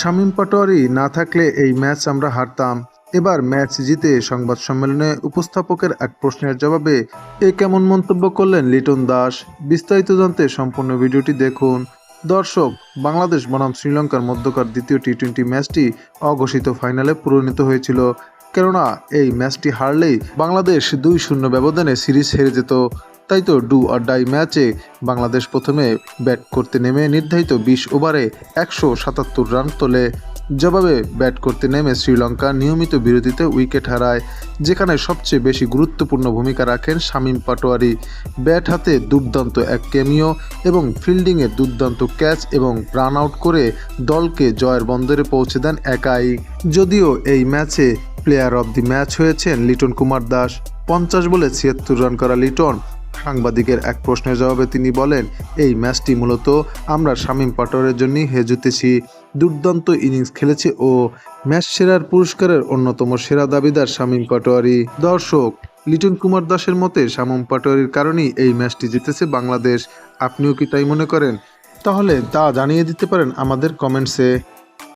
শামীম পাটোয়ারি না থাকলে এই ম্যাচ আমরা হারতাম। এবার ম্যাচ জিতে সংবাদ সম্মেলনে উপস্থাপকের এক প্রশ্নের জবাবে এ কেমন মন্তব্য করলেন লিটন দাস? বিস্তারিত জানতে সম্পূর্ণ ভিডিওটি দেখুন। দর্শক, বাংলাদেশ বনাম শ্রীলঙ্কার মধ্যকার দ্বিতীয় টি টোয়েন্টি ম্যাচটি অঘোষিত ফাইনালে পরিণত হয়েছিল। কেননা, এই ম্যাচটি হারলেই বাংলাদেশ দুই শূন্য ব্যবধানে সিরিজ হেরে যেত। তাই তো ডু আর ডাই ম্যাচে বাংলাদেশ প্রথমে ব্যাট করতে নেমে নির্ধারিত বিশ ওভারে একশো সাতাত্তর রান তোলে। জবাবে ব্যাট করতে নেমে শ্রীলঙ্কা নিয়মিত বিরতিতে উইকেট হারায়, যেখানে সবচেয়ে বেশি গুরুত্বপূর্ণ ভূমিকা রাখেন শামীম পাটোয়ারি। ব্যাট হাতে দুর্দান্ত এক ক্যামিও এবং ফিল্ডিংয়ে দুর্দান্ত ক্যাচ এবং রান আউট করে দলকে জয়ের বন্দরে পৌঁছে দেন একাই। যদিও এই ম্যাচে প্লেয়ার অব দি ম্যাচ হয়েছেন লিটন কুমার দাস। পঞ্চাশ বলে ছিয়াত্তর রান করা লিটন সাংবাদিকের এক প্রশ্নের জবাবে তিনি বলেন, এই ম্যাচটি মূলত আমরা শামীম পাটোয়ারের জন্যই হে জিতেছি দুর্দান্ত ইনিংস খেলেছে ও ম্যাচ সেরার পুরস্কারের অন্যতম সেরা দাবিদার শামীম পাটোয়ারি দর্শক। লিটন কুমার দাসের মতে শামীম পাটোয়ারির কারণেই এই ম্যাচটি জিতেছে বাংলাদেশ। আপনিও কি তাই মনে করেন? তাহলে তা জানিয়ে দিতে পারেন আমাদের কমেন্টসে।